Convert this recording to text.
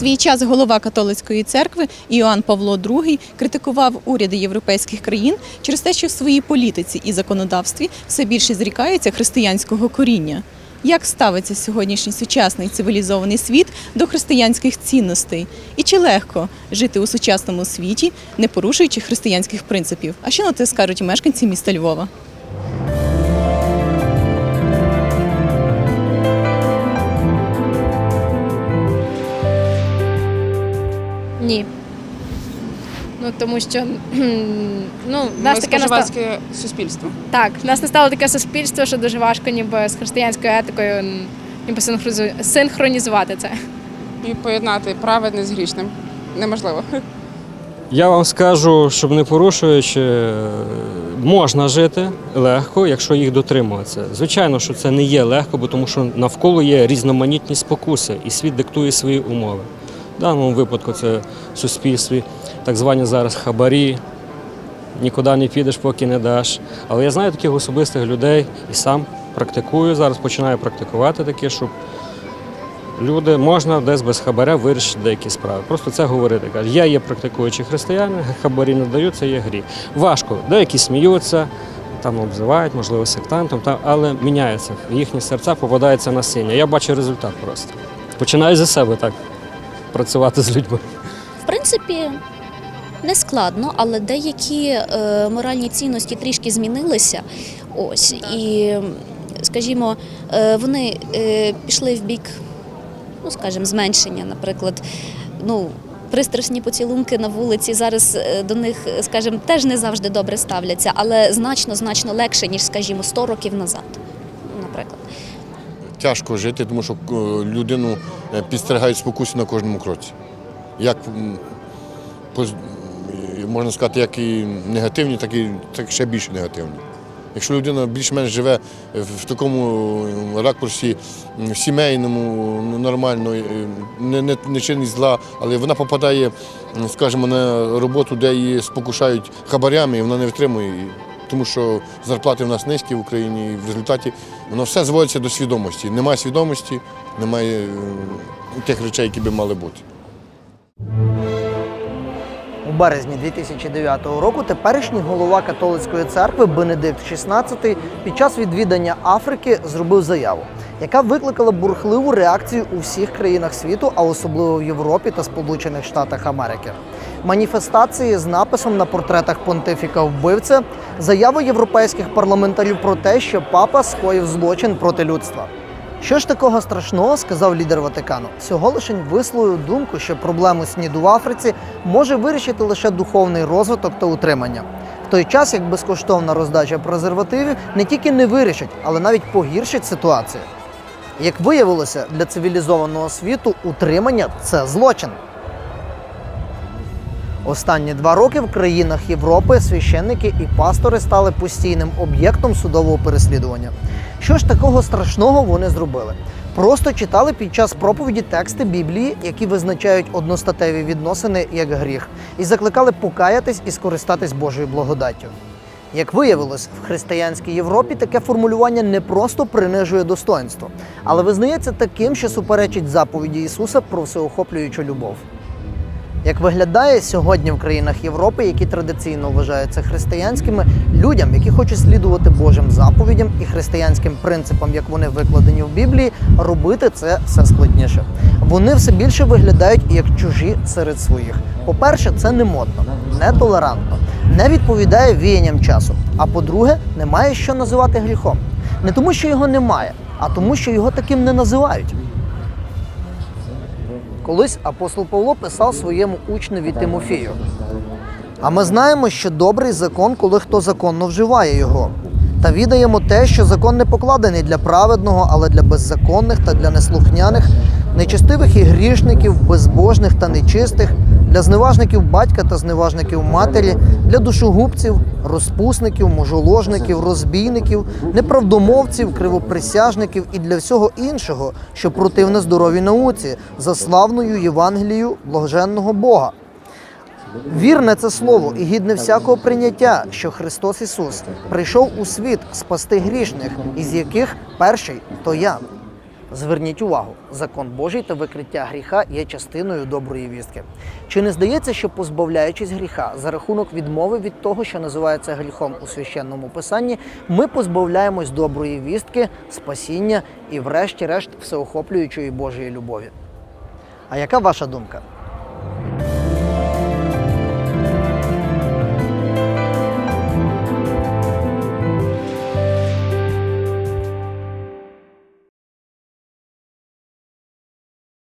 свій час голова католицької церкви Іоанн Павло II критикував уряди європейських країн через те, що в своїй політиці і законодавстві все більше зрікаються християнського коріння. Як ставиться сьогоднішній сучасний цивілізований світ до християнських цінностей? І чи легко жити у сучасному світі, не порушуючи християнських принципів? А що на це скажуть мешканці міста Львова? Ні. Ну тому що ну, в нас Ми таке наста... споживацьке суспільство. так, в нас настало таке суспільство, що дуже важко ніби з християнською етикою ніби синхронізувати це. І поєднати праведне з грішним неможливо. Я вам скажу, щоб не порушуючи, е, можна жити легко, якщо їх дотримуватися. Звичайно, що це не є легко, бо тому що навколо є різноманітні спокуси, і світ диктує свої умови. В даному випадку це в суспільстві, так звані зараз хабарі. Нікуди не підеш, поки не даш. Але я знаю таких особистих людей і сам практикую зараз, починаю практикувати таке, щоб люди можна десь без хабаря вирішити деякі справи. Просто це говорити. Каже, я є практикуючий християнин, хабарі не даю, це є гріх. Важко. Деякі сміються, там обзивають, можливо, сектантом, та, але міняється. Їхні серця попадається насіння. Я бачу результат просто. Починаю за себе так працювати з людьми. В принципі, не складно, але деякі е, моральні цінності трішки змінилися. Ось і, скажімо, е, вони е, пішли в бік, ну скажімо, зменшення, наприклад, ну. Пристрасні поцілунки на вулиці зараз е, до них, скажімо, теж не завжди добре ставляться, але значно значно легше ніж, скажімо, 100 років назад. Тяжко жити, тому що е, людину е, підстерігають спокуси на кожному кроці. Як е, можна сказати, як і негативні, так і так ще більше негативні. Якщо людина більш-менш живе в такому ракурсі сімейному, ну, нормально, не, не, не чинить зла, але вона попадає, скажімо, на роботу, де її спокушають хабарями, і вона не витримує. її. Тому що зарплати в нас низькі в Україні, і в результаті воно все зводиться до свідомості. Немає свідомості, немає е, тих речей, які би мали бути. У березні 2009 року теперішній голова католицької церкви Бенедикт XVI під час відвідання Африки зробив заяву, яка викликала бурхливу реакцію у всіх країнах світу, а особливо в Європі та Сполучених Штатах Америки. Маніфестації з написом на портретах понтифіка вбивця, заяви європейських парламентарів про те, що папа скоїв злочин проти людства. Що ж такого страшного, сказав лідер Ватикану. Всього лишень висловив думку, що проблему СНІДу в Африці може вирішити лише духовний розвиток та утримання. В той час як безкоштовна роздача презервативів не тільки не вирішить, але навіть погіршить ситуацію. Як виявилося, для цивілізованого світу утримання це злочин. Останні два роки в країнах Європи священники і пастори стали постійним об'єктом судового переслідування. Що ж такого страшного вони зробили? Просто читали під час проповіді тексти Біблії, які визначають одностатеві відносини як гріх, і закликали покаятись і скористатись Божою благодаттю. Як виявилось, в християнській Європі таке формулювання не просто принижує достоинство, але визнається таким, що суперечить заповіді Ісуса про всеохоплюючу любов. Як виглядає сьогодні в країнах Європи, які традиційно вважаються християнськими, людям, які хочуть слідувати Божим заповідям і християнським принципам, як вони викладені в Біблії, робити це все складніше. Вони все більше виглядають як чужі серед своїх. По-перше, це не модно, не толерантно, не відповідає віянням часу. А по-друге, немає що називати гріхом. Не тому, що його немає, а тому, що його таким не називають. Колись апостол Павло писав своєму учневі Тимофію. А ми знаємо, що добрий закон, коли хто законно вживає його. Та відаємо те, що закон не покладений для праведного, але для беззаконних та для неслухняних, нечестивих і грішників, безбожних та нечистих, для зневажників батька та зневажників матері, для душогубців, розпусників, мужоложників, розбійників, неправдомовців, кривоприсяжників і для всього іншого, що противне здоровій науці, за славною Євангелією блаженного Бога. Вірне це слово і гідне всякого прийняття, що Христос Ісус прийшов у світ спасти грішних, із яких перший то я. Зверніть увагу, закон Божий та викриття гріха є частиною доброї вістки. Чи не здається, що позбавляючись гріха за рахунок відмови від того, що називається гріхом у священному писанні, ми позбавляємось доброї вістки, спасіння і, врешті-решт, всеохоплюючої Божої любові? А яка ваша думка?